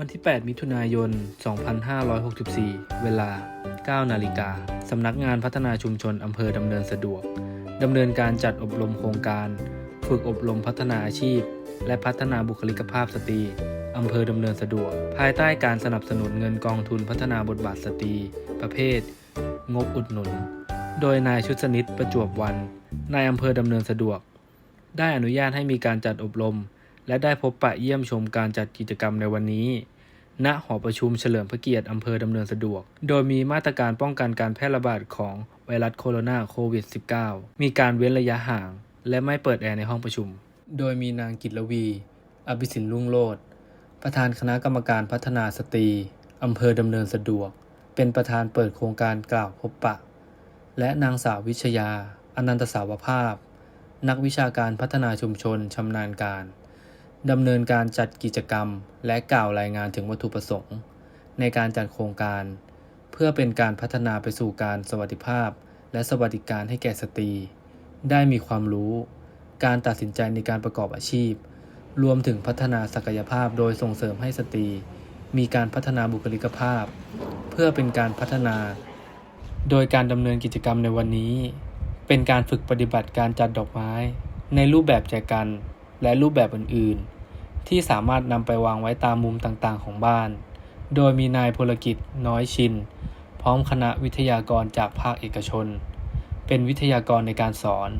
วันที่ 8 มิถุนายน 2564 เวลา 9 นาฬิกา สำนักงานพัฒนาชุมชนอำเภอดำเนินสะดวก ดำเนินการจัดอบรมโครงการ ฝึกอบรมพัฒนาอาชีพ และพัฒนาบุคลิกภาพสตรีอำเภอดำเนินสะดวก ภายใต้การสนับสนุนเงินกองทุนพัฒนาบทบาทสตรี ประเภท งบอุดหนุน โดยนายชุดสนิทประจวบวัน นายอำเภอดำเนินสะดวก ได้อนุญาตให้มีการจัดอบรม และได้พบปะเยี่ยมชมการจัดกิจกรรมในวันนี้ ณ หอประชุมเฉลิมพระเกียรติอำเภอดำเนินสะดวก โดยมีมาตรการป้องกันการแพร่ระบาดของไวรัสโคโรนาโควิด -19 มีการเว้นระยะห่าง และไม่เปิดแอร์ในห้องประชุม โดยมีนางกิตลวี อภิสินรุ่งโรจน์ประธานคณะกรรมการพัฒนาสตรีอำเภอดำเนินสะดวก เป็นประธานเปิดโครงการกล่าวพบปะ และนางสาววิชยา อนันตสาวภาพ นักวิชาการพัฒนาชุมชนชำนาญการ ดำเนินการจัดกิจกรรม และกล่าวรายงานถึงวัตถุประสงค์ ในการจัดโครงการ เพื่อเป็นการพัฒนาไปสู่การสวัสดิภาพ และสวัสดิการให้แก่สตรี ได้มีความรู้ การตัดสินใจในการประกอบอาชีพ รวมถึงพัฒนาศักยภาพโดยส่งเสริมให้สตรี มีการพัฒนาบุคลิกภาพ เพื่อเป็นการพัฒนา โดยการดำเนินกิจกรรมในวันนี้ เป็นการฝึกปฏิบัติการจัดดอกไม้ ในรูปแบบแจกัน และรูปแบบอื่นๆ ที่สามารถนำไปวางไว้ตามมุมต่างๆ ของบ้าน โดยมีนายพลกิจน้อยชิน พร้อมคณะวิทยากรจากภาคเอกชน เป็นวิทยากรในการสอน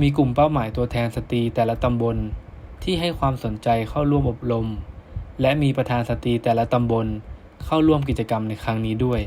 มีกลุ่มเป้าหมายตัวแทนสตรีแต่ละตำบลที่ให้ความสนใจเข้าร่วมอบรม และมีประธานสตรีแต่ละตำบลเข้าร่วมกิจกรรมในครั้งนี้ด้วย